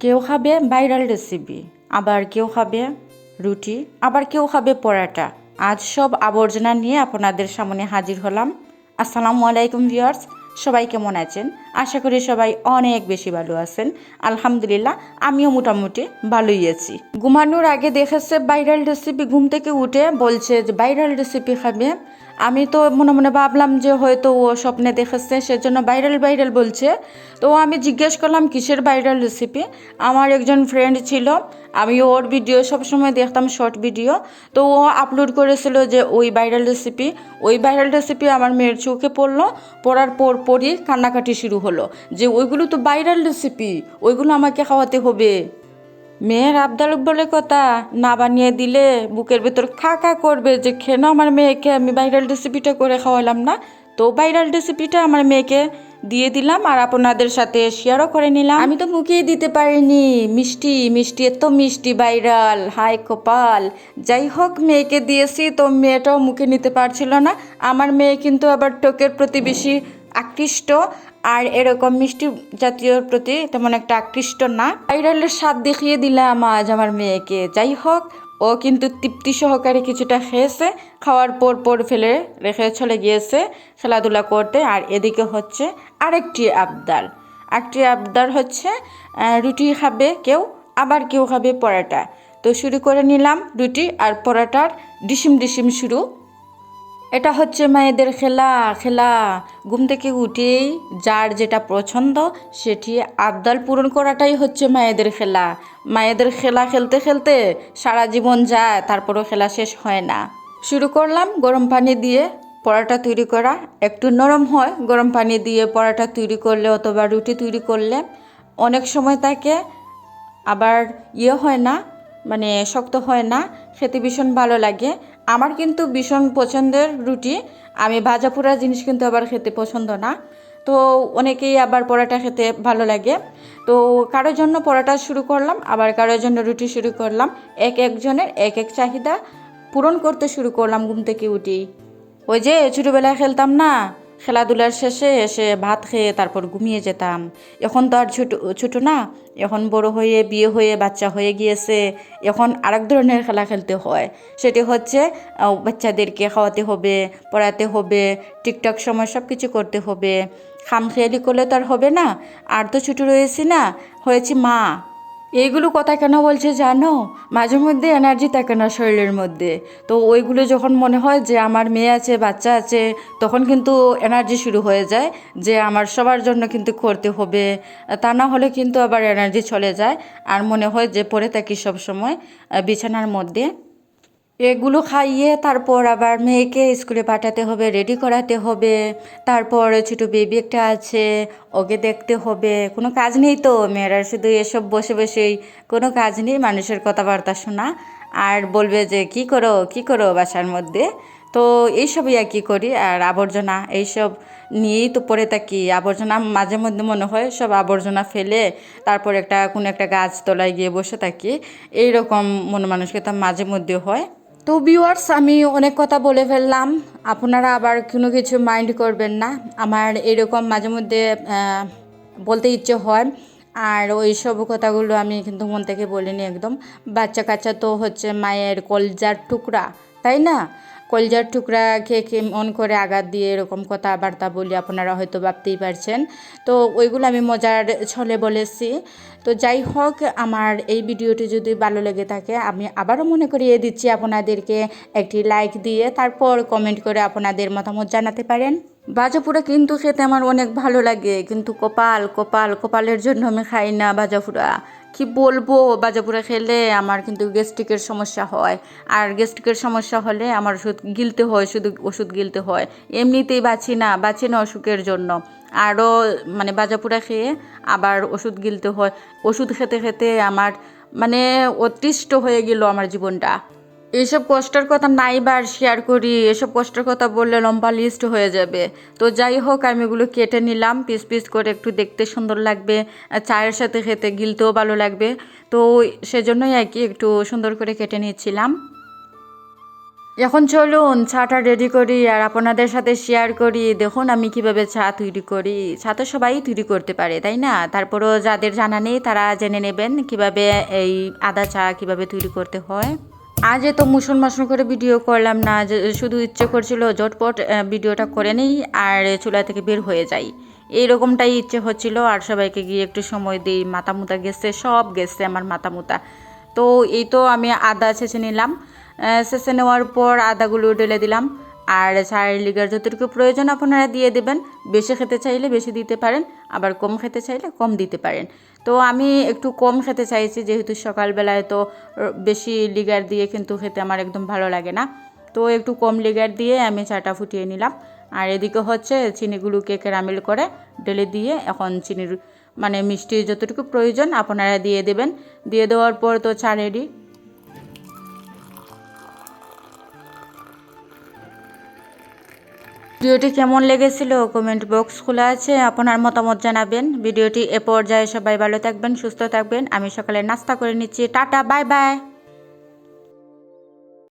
কেউ খাবে viral recipe আবার কেউ খাবে রুটি, আবার কেউ খাবে পরাটা। আজ সব আবর্জনা নিয়ে আপনাদের সামনে হাজির হলাম। আসসালামু আলাইকুম ভিউয়ার্স সবাই কেমন আছেন? আশা করি সবাই অনেক বেশি ভালো আছেন। আলহামদুলিল্লাহ, আমিও মোটামুটি ভালোই আছি। ঘুমানোর আগে দেখেছে ভাইরাল রেসিপি ঘুম থেকে উঠে বলছে যে ভাইরাল রেসিপি খাবে। আমি তো মনে মনে ভাবলাম যে হয়তো ও স্বপ্নে দেখেছে, সেজন্য ভাইরাল ভাইরাল বলছে। তো আমি জিজ্ঞেস করলাম, কিসের ভাইরাল রেসিপি আমার একজন ফ্রেন্ড ছিল, আমি ওর ভিডিও সবসময় দেখতাম শর্ট ভিডিও তো ও আপলোড করেছিল যে ওই ভাইরাল রেসিপি ওই ভাইরাল রেসিপি আমার মেয়ের চোখে পড়ল, পড়ার পর পরই কান্নাকাটি শুরু হলো। যে ওইগুলো তো ভাইরাল রেসিপি ওইগুলো আমাকে খাওয়াতে হবে। মেয়ের আবদার বলে কথা, না বানিয়ে দিলে বুকের ভেতর খা খা করবে যে কেন আমার মেয়েকে, আমি ভাইরাল রেসিপিটা করে খাওয়ালাম না। তো ভাইরাল রেসিপিটা আমার মেয়েকে দিয়ে দিলাম আর আপনাদের সাথে শেয়ারও করে নিলাম। আমি তো মুখেই দিতে পারিনি। মিষ্টি মিষ্টি এত মিষ্টি ভাইরাল হাই কপাল। যাই হোক, মেয়েকে দিয়েছি তো মেয়েটাও মুখে নিতে পারছিল না। আমার মেয়ে কিন্তু আবার টোকের প্রতি বেশি আকৃষ্ট। আর এরকম মিষ্টি জাতীয়র প্রতি তেমন একটা আকৃষ্ট না। ভাইরালের স্বাদ দেখিয়ে দিলাম আজ আমার মেয়েকে। যাই হোক, ও কিন্তু তৃপ্তি সহকারে কিছুটা খেয়েছে, খাওয়ার পর পর ফেলে রেখে চলে গিয়েছে খেলাধুলা করতে। আর এদিকে হচ্ছে আরেকটি আবদার। একটি আবদার হচ্ছে রুটি খাবে কেউ, আবার কেউ খাবে পরাটা। তো শুরু করে নিলাম রুটি আর পরাটার ডিসিম ডিসিম শুরু। এটা হচ্ছে মায়েদের খেলা খেলা। ঘুম থেকে উঠেই যার যেটা পছন্দ, সেটি আবদাল পূরণ করাটাই হচ্ছে মায়েদের খেলা। মায়েদের খেলা খেলতে খেলতে সারা জীবন যায়, তারপরও খেলা শেষ হয় না। শুরু করলাম গরম পানি দিয়ে পরোটা তৈরি করা। একটু নরম হয়, গরম পানি দিয়ে পরোটা তৈরি করলে অথবা রুটি তৈরি করলে অনেক সময় তাকে আবার ইয়ে হয় না মানে শক্ত হয় না, খেতে ভীষণ ভালো লাগে। আমার কিন্তু ভীষণ পছন্দের রুটি। আমি ভাজা পোড়া জিনিস কিন্তু আবার খেতে পছন্দ না। তো অনেকেই আবার পরোটা খেতে ভালো লাগে। তো কারোর জন্য পরোটা শুরু করলাম, আবার কারোর জন্য রুটি শুরু করলাম। এক একজনের এক এক চাহিদা পূরণ করতে শুরু করলাম ঘুম থেকে উঠেই। ওই যে ছোটোবেলায় খেলতাম না? খেলাধুলার শেষে এসে ভাত খেয়ে তারপর ঘুমিয়ে যেতাম। এখন তো আর ছোটো ছোটো না। এখন বড় হয়ে, বিয়ে হয়ে, বাচ্চা হয়ে গিয়েছে। এখন আরেক ধরনের খেলা খেলতে হয়। সেটি হচ্ছে বাচ্চাদেরকে খাওয়াতে হবে, পড়াতে হবে, টিকটক সময় সব কিছু করতে হবে। খামখেয়ালি করলে তো আর হবে না। আর তো ছোটো রয়েছি না। হয়েছি মা। এইগুলো কথা কেন বলছে জানো? মাঝে মধ্যে এনার্জি থাকে না শরীরের মধ্যে। তো ওইগুলো যখন মনে হয় যে আমার মেয়ে আছে, বাচ্চা আছে, তখন কিন্তু এনার্জি শুরু হয়ে যায় যে আমার সবার জন্য কিন্তু করতে হবে। তা না হলে কিন্তু আবার এনার্জি চলে যায়। আর মনে হয় যে পড়ে থাকি সব সময় বিছানার মধ্যে। এগুলো খাইয়ে তারপর আবার মেয়েকে স্কুলে পাঠাতে হবে রেডি করাতে হবে। তারপর ছোটো বেবি একটা আছে, ওকে দেখতে হবে। কোনো কাজ নেই তো, মেয়েরা শুধু এসব বসে বসেই কোনো কাজ নেই, মানুষের কথাবার্তা শোনা। আর বলবে যে, কি করো কি করো বাসার মধ্যে? তো এইসবই আর কি করি। আর আবর্জনা এইসব নিয়েই তো পড়ে থাকি। আবর্জনা মাঝে মধ্যে মনে হয় সব আবর্জনা ফেলে তারপর একটা, কোনো একটা গাছ তলায় গিয়ে বসে থাকি। এইরকম মন মানসিকতা মাঝে মধ্যে হয়। তো ভিউয়ার্স আমি অনেক কথা বলে ফেললাম। আপনারা আবার কোনো কিছু মাইন্ড করবেন না। আমার এরকম মাঝে মধ্যে বলতে ইচ্ছে হয়। আর ওই সব কথাগুলো আমি কিন্তু মন থেকে বলিনি একদম। বাচ্চা কাচ্চা তো হচ্ছে মায়ের কলজার টুকরা, তাই না? কলজার টুকরা খেয়ে খেয়ে মন করে আঘাত দিয়ে এরকম কথাবার্তা বলি, আপনারা হয়তো ভাবতেই পারছেন। তো ওইগুলো আমি মজার ছলে বলেছি। তো যাই হোক, আমার এই ভিডিওটি যদি ভালো লেগে থাকে, আমি আবারও মনে করিয়ে দিচ্ছি আপনাদেরকে একটি লাইক দিয়ে, তারপর কমেন্ট করে আপনাদের মতামত জানাতে পারেন। বাজাপুরা কিন্তু খেতে আমার অনেক ভালো লাগে, কিন্তু কপাল কপাল, কপালের জন্য আমি খাই না বাজাপুরা কি বলব? বাজাপুরা খেলে আমার কিন্তু গ্যাস্ট্রিকের সমস্যা হয়। আর গ্যাস্ট্রিকের সমস্যা হলে আমার ওষুধ গিলতে হয়, শুধু ওষুধ গিলতে হয়। এমনিতেই বাঁচি না বাঁচি না অসুখের জন্য। আরও মানে বাজাপুরা খেয়ে আবার ওষুধ গিলতে হয়। ওষুধ খেতে খেতে আমার মানে অতিষ্ঠ হয়ে গেল আমার জীবনটা। এইসব কষ্টের কথা নাই বার শেয়ার করি, এসব কষ্টের কথা বললে লম্বা লিস্ট হয়ে যাবে। তো যাই হোক, আমি এগুলো কেটে নিলাম পিস পিস করে একটু দেখতে সুন্দর লাগবে চায়ের সাথে খেতে গিলতেও ভালো লাগবে। তো সেজন্যই আর কি একটু সুন্দর করে কেটে নিচ্ছিলাম। এখন চলুন, চাটা রেডি করি, আর আপনাদের সাথে শেয়ার করি। দেখুন আমি কীভাবে চা তৈরি করি। চা তো সবাই তৈরি করতে পারে, তাই না? তারপরও যাদের জানা নেই, তারা জেনে নেবেন কীভাবে এই আদা চা কীভাবে তৈরি করতে হয়। আজ এত মুসন মাসন করে ভিডিও করলাম না শুধু ইচ্ছে করছিল জটপট ভিডিওটা করে নেই আর চুলা থেকে বের হয়ে যাই। এইরকমটাই ইচ্ছে হচ্ছিল আর সবাইকে গিয়ে একটু সময় দিই। মাথা মুতা গেছে, সব গেছে আমার মাথা মুতা তো এই তো আমি আদা ছেঁচে নিলাম। ছেঁচে নেওয়ার পর আদাগুলো ঢেলে দিলাম। আর চায়ের লিগার যতটুকু প্রয়োজন আপনারা দিয়ে দেবেন। বেশি খেতে চাইলে বেশি দিতে পারেন, আবার কম খেতে চাইলে কম দিতে পারেন। তো আমি একটু কম খেতে চাইছি, যেহেতু সকালবেলায় তো বেশি লিগার দিয়ে কিন্তু খেতে আমার একদম ভালো লাগে না। তো একটু কম লিগার দিয়ে আমি চাটা ফুটিয়ে নিলাম। আর এদিকে হচ্ছে চিনিগুলোকে ক্যারামেল করে ঢেলে দিয়ে এখন চিনির মানে মিষ্টি যতটুকু প্রয়োজন আপনারা দিয়ে দেবেন। দিয়ে দেওয়ার পর তো চা রেডি ভিডিওটি কেমন লেগেছিল কমেন্ট বক্স খোলা আছে, আপনার মতামত জানাবেন। ভিডিওটি এ পর্যায়ে সবাই ভালো থাকবেন, সুস্থ থাকবেন। আমি সকালে নাস্তা করে নিচ্ছি। Tata bye bye